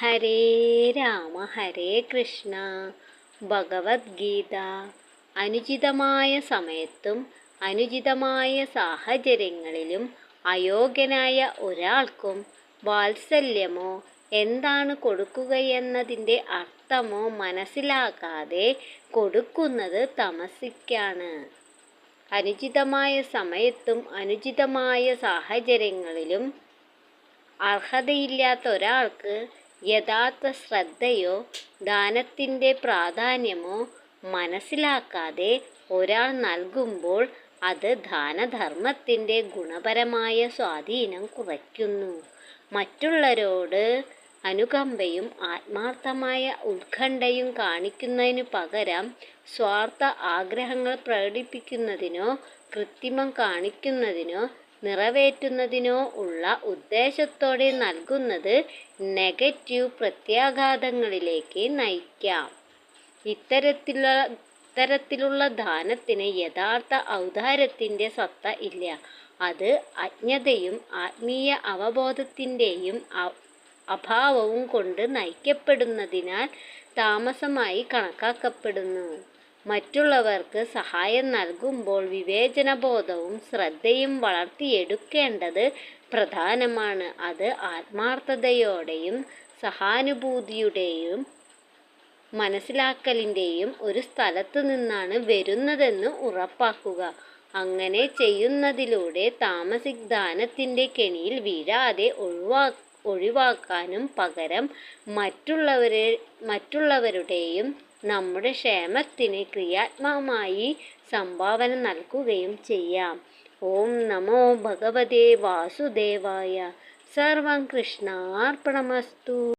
ഹരേ രാമ ഹരേ കൃഷ്ണ. ഭഗവത്ഗീത. അനുചിതമായ സമയത്തും അനുചിതമായ സാഹചര്യങ്ങളിലും അയോഗ്യനായ ഒരാൾക്കും വാത്സല്യമോ എന്താണ് കൊടുക്കുകയെന്നതിന്റെ അർത്ഥമോ മനസ്സിലാക്കാതെ കൊടുക്കുന്നത് തമസിക്കാണ്. അനുചിതമായ സമയത്തും അനുചിതമായ സാഹചര്യങ്ങളിലും അർഹതയില്ലാത്ത ഒരാൾക്ക് യഥാർത്ഥ ശ്രദ്ധയോ ദാനത്തിന്റെ പ്രാധാന്യമോ മനസ്സിലാക്കാതെ ഒരാൾ നൽകുമ്പോൾ അത് ദാനധർമ്മത്തിന്റെ ഗുണപരമായ സ്വാധീനം കുറയ്ക്കുന്നു. മറ്റുള്ളവരോട് അനുകമ്പയും ആത്മാർത്ഥമായ ഉത്കണ്ഠയും കാണിക്കുന്നതിനു പകരം സ്വാർത്ഥ ആഗ്രഹങ്ങൾ പ്രകടിപ്പിക്കുന്നതിനോ കൃത്രിമം കാണിക്കുന്നതിനോ നിറവേറ്റുന്നതിനോ ഉള്ള ഉദ്ദേശത്തോടെ നൽകുന്നത് നെഗറ്റീവ് പ്രത്യാഘാതങ്ങളിലേക്ക് നയിക്കാം. ഇത്തരത്തിലുള്ള ഇത്തരത്തിലുള്ള ദാനത്തിന് യഥാർത്ഥ ഔദാരത്തിന്റെ സത്ത ഇല്ല. അത് അജ്ഞതയും ആത്മീയ അവബോധത്തിന്റെയും അഭാവവും കൊണ്ട് നയിക്കപ്പെടുന്നതിനാൽ താമസമായി കണക്കാക്കപ്പെടുന്നു. മറ്റുള്ളവർക്ക് സഹായം നൽകുമ്പോൾ വിവേചനബോധവും ശ്രദ്ധയും വളർത്തിയെടുക്കേണ്ടത് പ്രധാനമാണ്. അത് ആത്മാർത്ഥതയോടെയും സഹാനുഭൂതിയുടെയും മനസ്സിലാക്കലിന്റെയും ഒരു സ്ഥലത്തു നിന്നാണ് വരുന്നതെന്ന് ഉറപ്പാക്കുക. അങ്ങനെ ചെയ്യുന്നതിലൂടെ താമസിക് ദാനത്തിന്റെ കെണിയിൽ വീഴാതെ ഒഴിവാ ഒഴിവാക്കാനും പകരം മറ്റുള്ളവരെ മറ്റുള്ളവരുടെയും നമ്മുടെ ക്ഷേമത്തിന് ക്രിയാത്മകമായി സംഭാവന നൽകുകയും ചെയ്യാം. ഓം നമോ ഭഗവതേ വാസുദേവായ. സർവം കൃഷ്ണാർപ്പണമസ്തു.